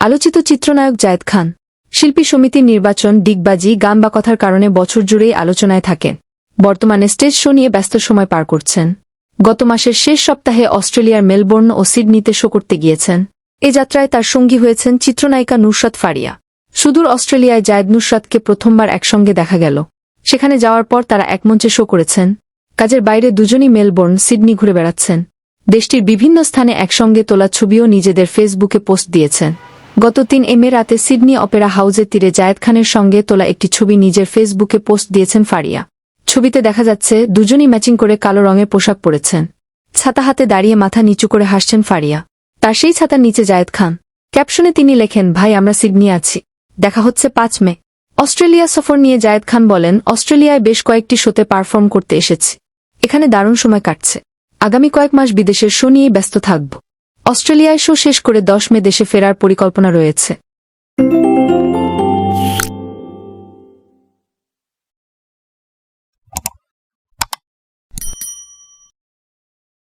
আলোচিত চিত্রনায়ক জায়েদ খান। শিল্পী সমিতির নির্বাচন ডিগবাজি, গান বা কথার কারণে বছর জুড়েই আলোচনায় থাকেন। বর্তমানে স্টেজ শো নিয়ে ব্যস্ত সময় পার করছেন। গত মাসের শেষ সপ্তাহে অস্ট্রেলিয়ার মেলবোর্ন ও সিডনিতে শো করতে গিয়েছেন। এ যাত্রায় তার সঙ্গী হয়েছেন চিত্রনায়িকা নুসরাত ফারিয়া। সুদূর অস্ট্রেলিয়ায় জায়েদ নুসরাতকে প্রথমবার একসঙ্গে দেখা গেল। সেখানে যাওয়ার পর তারা একমঞ্চে শো করেছেন। কাজের বাইরে দুজনই মেলবোর্ন, সিডনি ঘুরে বেড়াচ্ছেন। দেশটির বিভিন্ন স্থানে একসঙ্গে তোলা ছবিও নিজেদের ফেসবুকে পোস্ট দিয়েছেন গত তিন এমে রাতে সিডনি অপেরা হাউজের তীরে জায়েদ খানের সঙ্গে তোলা একটি ছবি নিজের ফেসবুকে পোস্ট দিয়েছেন ফারিয়া। ছবিতে দেখা যাচ্ছে, দুজনই ম্যাচিং করে কালো রঙের পোশাক পরেছেন। ছাতা হাতে দাঁড়িয়ে মাথা নিচু করে হাসছেন ফারিয়া। তার সেই ছাতার নিচে জায়েদ খান। ক্যাপশনে তিনি লেখেন, ভাই, আমরা সিডনি আছি। দেখা হচ্ছে পাঁচ মে। অস্ট্রেলিয়া সফর নিয়ে জায়েদ খান বলেন, অস্ট্রেলিয়ায় বেশ কয়েকটি শোতে পারফর্ম করতে এসেছি। এখানে দারুণ সময় কাটছে। আগামী কয়েক মাস বিদেশের শো নিয়ে ব্যস্ত থাকব। অস্ট্রেলিয়ায় শো শেষ করে দশ মে দেশে ফেরার পরিকল্পনা রয়েছে।